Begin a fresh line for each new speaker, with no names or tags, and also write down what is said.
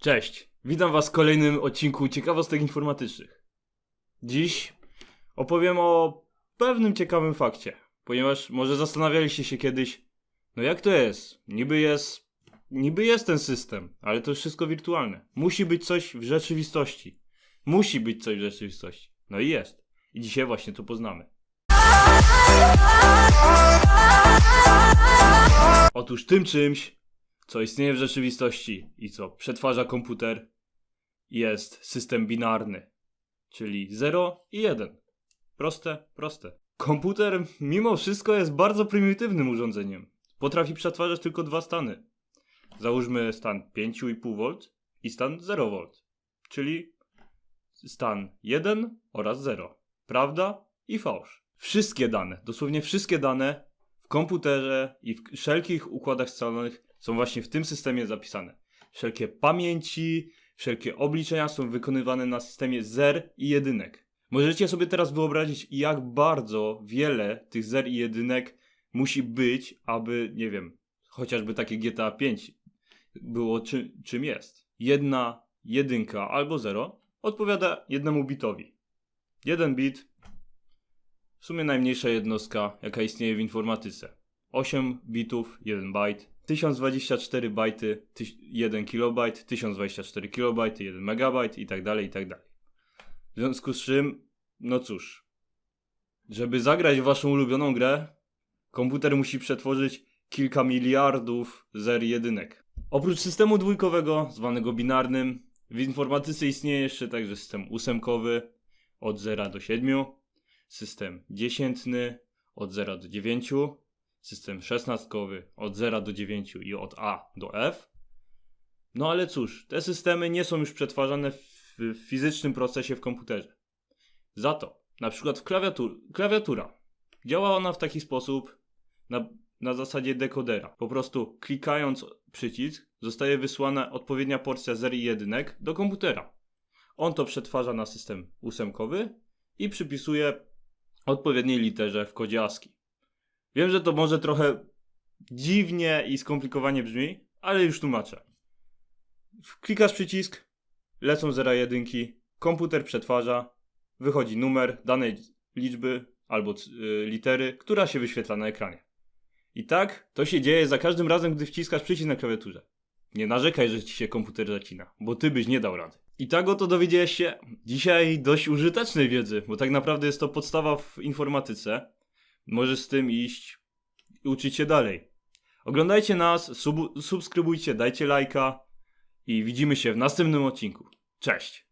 Cześć, witam Was w kolejnym odcinku ciekawostek informatycznych. Dziś opowiem o pewnym ciekawym fakcie, ponieważ może zastanawialiście się kiedyś, no jak to jest? Niby jest, niby jest ten system, ale to wszystko wirtualne. Musi być coś w rzeczywistości. Musi być coś w rzeczywistości. No i jest. I dzisiaj właśnie to poznamy. Otóż tym czymś, co istnieje w rzeczywistości i co przetwarza komputer, jest system binarny, czyli 0 i 1. Proste, proste. Komputer mimo wszystko jest bardzo prymitywnym urządzeniem. Potrafi przetwarzać tylko dwa stany. Załóżmy stan 5,5 V i stan 0 V, czyli stan 1 oraz 0. Prawda i fałsz. Wszystkie dane, dosłownie wszystkie dane w komputerze i w wszelkich układach scalonych są właśnie w tym systemie zapisane. Wszelkie pamięci, wszelkie obliczenia są wykonywane na systemie zer i jedynek. Możecie sobie teraz wyobrazić, jak bardzo wiele tych zer i jedynek musi być, aby, nie wiem, chociażby takie GTA 5 było czy, czym jest. Jedna jedynka albo zero odpowiada jednemu bitowi. Jeden bit w sumie najmniejsza jednostka, jaka istnieje w informatyce. 8 bitów, 1 byte, 1024 bajty, 1 kilobajt, 1024 kilobajty, 1 megabajt i tak dalej, i tak dalej. W związku z czym, no cóż, żeby zagrać w waszą ulubioną grę, komputer musi przetworzyć kilka miliardów zer jedynek. Oprócz systemu dwójkowego, zwanego binarnym, w informatyce istnieje jeszcze także system ósemkowy od 0 do 7, system dziesiętny od 0 do 9, system szesnastkowy od 0 do 9 i od A do F. No ale cóż, te systemy nie są już przetwarzane w fizycznym procesie w komputerze. Za to, na przykład w klawiatur klawiatura działa ona w taki sposób na, na zasadzie dekodera. Po prostu klikając przycisk zostaje wysłana odpowiednia porcja zer i jedynek do komputera. On to przetwarza na system ósemkowy i przypisuje odpowiedniej literze w kodzie ASCII. Wiem, że to może trochę dziwnie i skomplikowanie brzmi, ale już tłumaczę. Klikasz przycisk, lecą zera jedynki, komputer przetwarza, wychodzi numer danej liczby albo c- y, litery, która się wyświetla na ekranie. I tak to się dzieje za każdym razem, gdy wciskasz przycisk na klawiaturze. Nie narzekaj, że ci się komputer zacina, bo ty byś nie dał rady. I tak oto dowiedziałeś się dzisiaj dość użytecznej wiedzy, bo tak naprawdę jest to podstawa w informatyce. Możesz z tym iść i uczyć się dalej. Oglądajcie nas, sub- subskrybujcie, dajcie lajka i widzimy się w następnym odcinku. Cześć!